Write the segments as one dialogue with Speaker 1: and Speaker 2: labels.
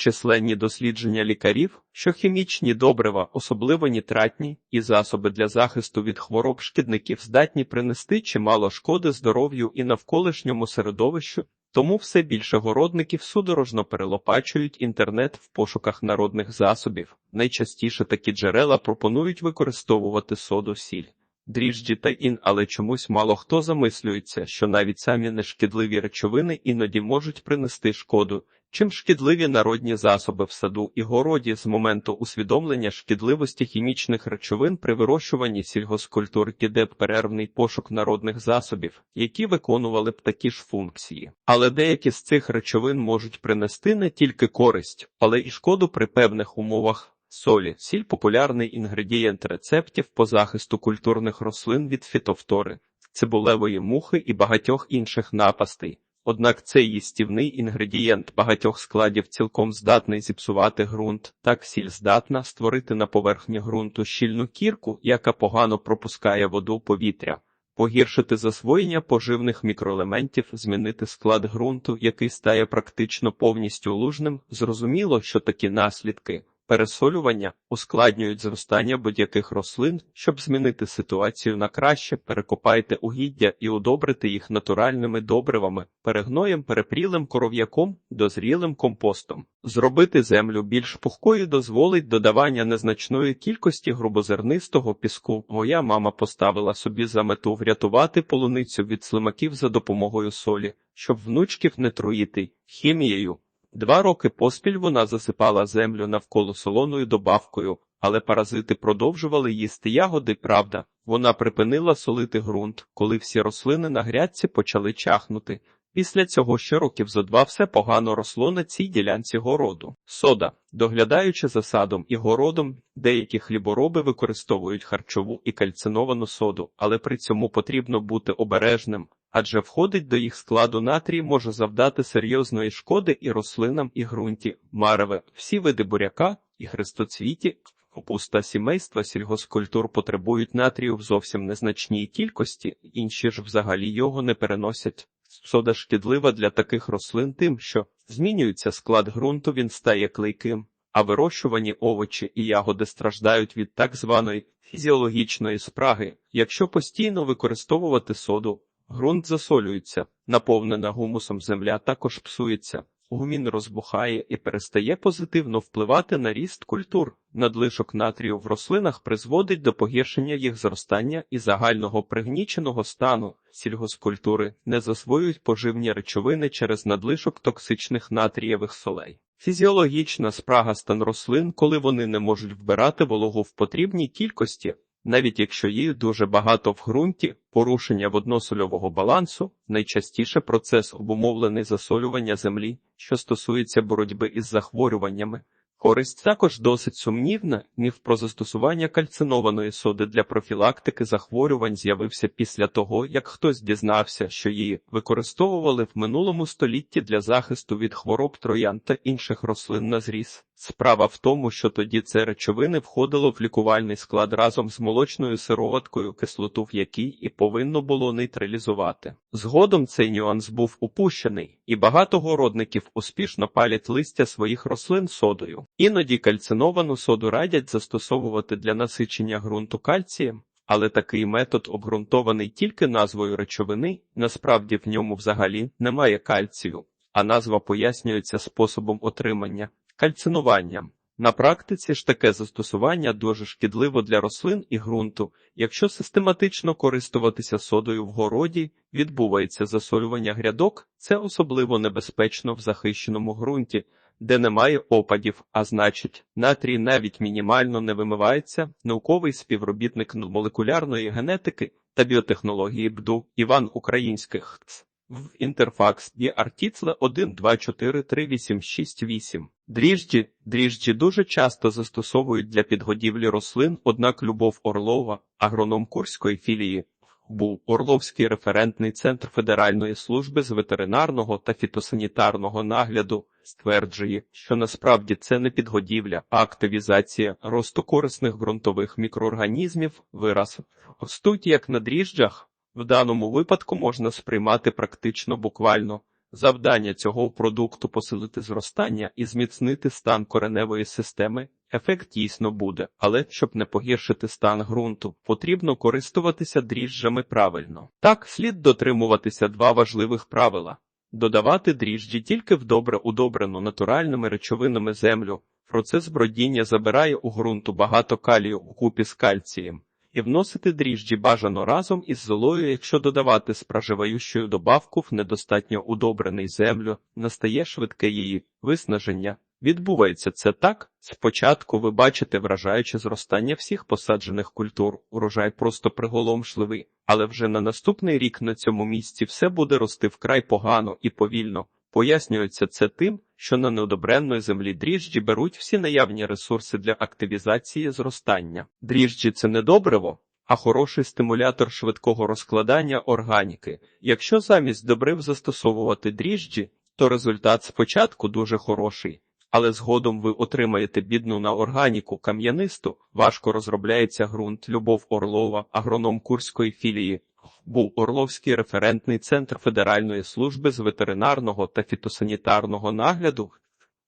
Speaker 1: Численні дослідження лікарів, що хімічні добрива, особливо нітратні, і засоби для захисту від хвороб шкідників здатні принести чимало шкоди здоров'ю і навколишньому середовищу, тому все більше городників судорожно перелопачують інтернет в пошуках народних засобів. Найчастіше такі джерела пропонують використовувати соду сіль. Дріжджі та ін, але чомусь мало хто замислюється, що навіть самі нешкідливі речовини іноді можуть принести шкоду, чим шкідливі народні засоби в саду і городі з моменту усвідомлення шкідливості хімічних речовин при вирощуванні сільгоскультур іде перервний пошук народних засобів, які виконували б такі ж функції. Але деякі з цих речовин можуть принести не тільки користь, але і шкоду при певних умовах. Солі, сіль популярний інгредієнт рецептів по захисту культурних рослин від фітофтори, цибулевої мухи і багатьох інших напастей. Однак цей їстівний інгредієнт багатьох складів цілком здатний зіпсувати ґрунт, так сіль здатна створити на поверхні ґрунту щільну кірку, яка погано пропускає воду повітря, погіршити засвоєння поживних мікроелементів, змінити склад ґрунту, який стає практично повністю лужним. Зрозуміло, що такі наслідки. Пересолювання ускладнюють зростання будь-яких рослин, щоб змінити ситуацію на краще, перекопайте угіддя і удобрити їх натуральними добривами, перегноєм, перепрілим коров'яком, дозрілим компостом. Зробити землю більш пухкою дозволить додавання незначної кількості грубозернистого піску. Моя мама поставила собі за мету врятувати полуницю від слимаків за допомогою солі, щоб внучків не труїти хімією. Два роки поспіль вона засипала землю навколо солоною добавкою, але паразити продовжували їсти ягоди. Правда, вона припинила солити ґрунт, коли всі рослини на грядці почали чахнути. Після цього ще років зо два все погано росло на цій ділянці городу. Сода, доглядаючи за садом і городом, деякі хлібороби використовують харчову і кальциновану соду, але при цьому потрібно бути обережним, адже входить до їх складу натрій може завдати серйозної шкоди і рослинам, і ґрунті, мареве, всі види буряка і хрестоцвіті. Капуста сімейства сільгоскультур потребують натрію в зовсім незначній кількості, інші ж взагалі його не переносять. Сода шкідлива для таких рослин тим, що змінюється склад ґрунту, він стає клейким, а вирощувані овочі і ягоди страждають від так званої фізіологічної спраги. Якщо постійно використовувати соду, ґрунт засолюється, наповнена гумусом земля також псується. Гумін розбухає і перестає позитивно впливати на ріст культур. Надлишок натрію в рослинах призводить до погіршення їх зростання і загального пригніченого стану. Сільгоскультури не засвоюють поживні речовини через надлишок токсичних натрієвих солей. Фізіологічна спрага стан рослин, коли вони не можуть вбирати вологу в потрібній кількості, навіть якщо їх дуже багато в ґрунті, порушення водносольового балансу, найчастіше процес обумовлений засолювання землі, що стосується боротьби із захворюваннями. Користь також досить сумнівна, міф про застосування кальцинованої соди для профілактики захворювань з'явився після того, як хтось дізнався, що її використовували в минулому столітті для захисту від хвороб троян та інших рослин на зріз. Справа в тому, що тоді це речовини входило в лікувальний склад разом з молочною сироваткою, кислоту в якій і повинно було нейтралізувати. Згодом цей нюанс був упущений, і багато городників успішно палять листя своїх рослин содою. Іноді кальциновану соду радять застосовувати для насичення ґрунту кальцієм. Але такий метод обґрунтований тільки назвою речовини, насправді в ньому взагалі немає кальцію, а назва пояснюється способом отримання кальцинуванням. На практиці ж таке застосування дуже шкідливо для рослин і ґрунту. Якщо систематично користуватися содою в городі, відбувається засолювання грядок, це особливо небезпечно в захищеному ґрунті, де немає опадів, а значить, натрій навіть мінімально не вимивається. Науковий співробітник молекулярної генетики та біотехнології БДУ Іван Українських в інтерфакс є артіцле 1, 2, 4, 3, 8, 6, 8. Дріжджі. Дріжджі дуже часто застосовують для підгодівлі рослин, однак Любов Орлова, агроном Курської філії, був Орловський референтний центр Федеральної служби з ветеринарного та фітосанітарного нагляду, стверджує, що насправді це не підгодівля, а активізація росту корисних ґрунтових мікроорганізмів, вираз ростуть як на дріжджах. В даному випадку можна сприймати практично буквально. Завдання цього продукту посилити зростання і зміцнити стан кореневої системи. Ефект дійсно буде, але щоб не погіршити стан ґрунту, потрібно користуватися дріжджами правильно. Так, слід дотримуватися два важливих правила: додавати дріжджі тільки в добре удобрену натуральними речовинами землю. Процес бродіння забирає у ґрунту багато калію у купі з кальцієм. І вносити дріжджі бажано разом із золою, якщо додавати спраживаючу добавку в недостатньо удобрений землю, настає швидке її виснаження. Відбувається це так. Спочатку ви бачите вражаюче зростання всіх посаджених культур, урожай просто приголомшливий, але вже на наступний рік на цьому місці все буде рости вкрай погано і повільно. Пояснюється це тим, що на неодобренної землі дріжджі беруть всі наявні ресурси для активізації зростання. Дріжджі це не добриво, а хороший стимулятор швидкого розкладання органіки. Якщо замість добрив застосовувати дріжджі, то результат спочатку дуже хороший. Але згодом ви отримаєте бідну на органіку кам'янисту, важко розробляється ґрунт Любов Орлова, агроном Курської філії. Був Орловський референтний центр Федеральної служби з ветеринарного та фітосанітарного нагляду.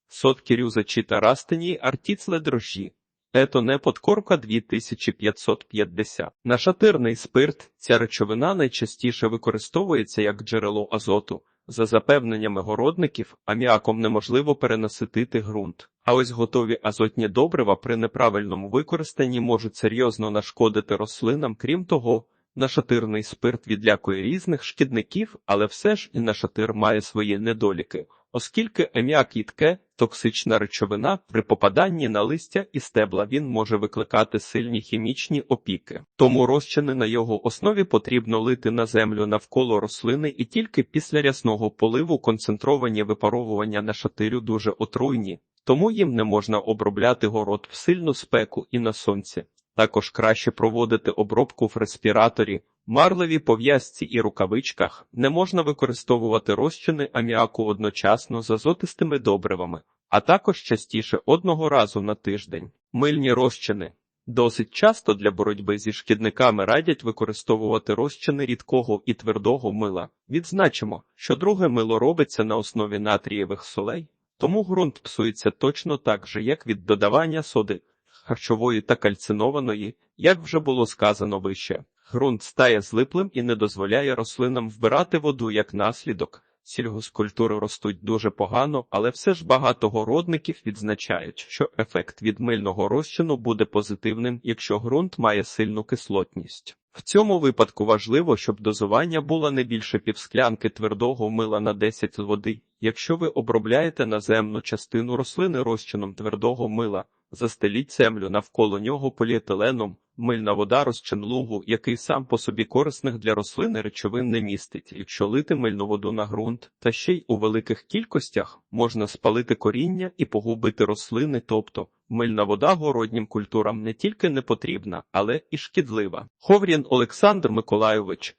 Speaker 1: Сотки рюзачі та растені артіцле дрожжі. Ето не подкорка 2550. Нашатирний спирт. Ця речовина найчастіше використовується як джерело азоту. За запевненнями городників, аміаком неможливо перенаситити ґрунт. А ось готові азотні добрива при неправильному використанні можуть серйозно нашкодити рослинам, крім того, Нашатирний спирт відлякує різних шкідників, але все ж і нашатир має свої недоліки, оскільки еміак їдке токсична речовина при попаданні на листя і стебла він може викликати сильні хімічні опіки. Тому розчини на його основі потрібно лити на землю навколо рослини, і тільки після рясного поливу концентровані випаровування нашатирю дуже отруйні, тому їм не можна обробляти город в сильну спеку і на сонці. Також краще проводити обробку в респіраторі, марливій пов'язці і рукавичках, не можна використовувати розчини аміаку одночасно з азотистими добривами, а також частіше одного разу на тиждень. Мильні розчини. Досить часто для боротьби зі шкідниками радять використовувати розчини рідкого і твердого мила. Відзначимо, що друге мило робиться на основі натрієвих солей, тому ґрунт псується точно так же, як від додавання соди харчової та кальцинованої, як вже було сказано вище. Ґрунт стає злиплим і не дозволяє рослинам вбирати воду як наслідок. Сільгоскультури ростуть дуже погано, але все ж багато городників відзначають, що ефект від мильного розчину буде позитивним, якщо ґрунт має сильну кислотність. В цьому випадку важливо, щоб дозування було не більше півсклянки твердого мила на 10 води. Якщо ви обробляєте наземну частину рослини розчином твердого мила, Застеліть землю навколо нього поліетиленом, мильна вода розчин лугу, який сам по собі корисних для рослини речовин не містить. Якщо лити мильну воду на ґрунт, та ще й у великих кількостях можна спалити коріння і погубити рослини, тобто мильна вода городнім культурам не тільки не потрібна, але і шкідлива. Ховрін Олександр Миколайович.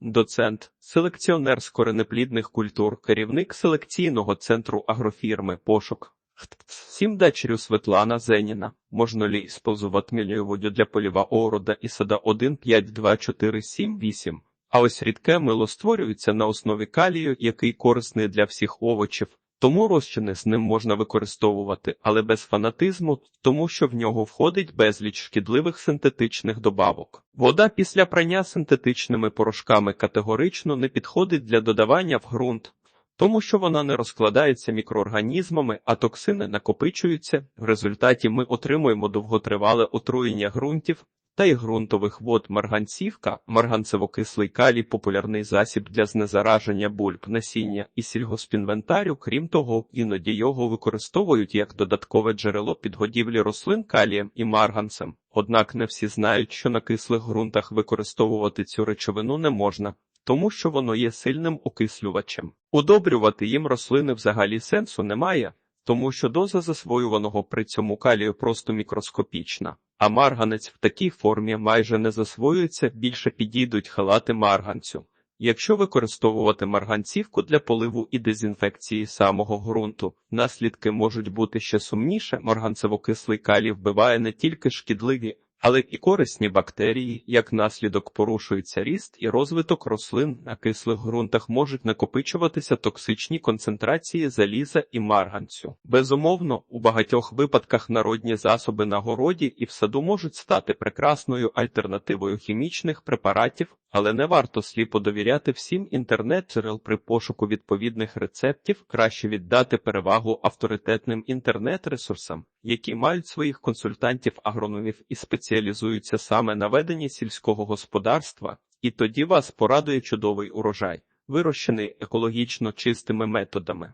Speaker 1: Доцент, селекціонер з коренеплідних культур, керівник селекційного центру агрофірми Пошук. Сім дачерю Светлана Зеніна. Можна лі сползувати мільйоводю для поліва орода і сада 1, 5, 2, 4, 7, 8. А ось рідке мило створюється на основі калію, який корисний для всіх овочів. Тому розчини з ним можна використовувати, але без фанатизму, тому що в нього входить безліч шкідливих синтетичних добавок. Вода після прання синтетичними порошками категорично не підходить для додавання в ґрунт, тому що вона не розкладається мікроорганізмами, а токсини накопичуються. В результаті ми отримуємо довготривале отруєння ґрунтів та й ґрунтових вод марганцівка, марганцево-кислий калій, популярний засіб для знезараження бульб, насіння і сільгоспінвентарю. Крім того, іноді його використовують як додаткове джерело підгодівлі рослин калієм і марганцем. Однак не всі знають, що на кислих ґрунтах використовувати цю речовину не можна тому що воно є сильним окислювачем. Удобрювати їм рослини взагалі сенсу немає, тому що доза засвоюваного при цьому калію просто мікроскопічна, а марганець в такій формі майже не засвоюється, більше підійдуть халати марганцю. Якщо використовувати марганцівку для поливу і дезінфекції самого ґрунту, наслідки можуть бути ще сумніше. Марганцево-кислий калій вбиває не тільки шкідливі, Але і корисні бактерії, як наслідок порушується ріст і розвиток рослин на кислих ґрунтах можуть накопичуватися токсичні концентрації заліза і марганцю. Безумовно, у багатьох випадках народні засоби на городі і в саду можуть стати прекрасною альтернативою хімічних препаратів, але не варто сліпо довіряти всім інтернет-джерел при пошуку відповідних рецептів, краще віддати перевагу авторитетним інтернет-ресурсам, які мають своїх консультантів агрономів і спеціалізуються саме на веденні сільського господарства, і тоді вас порадує чудовий урожай, вирощений екологічно чистими методами.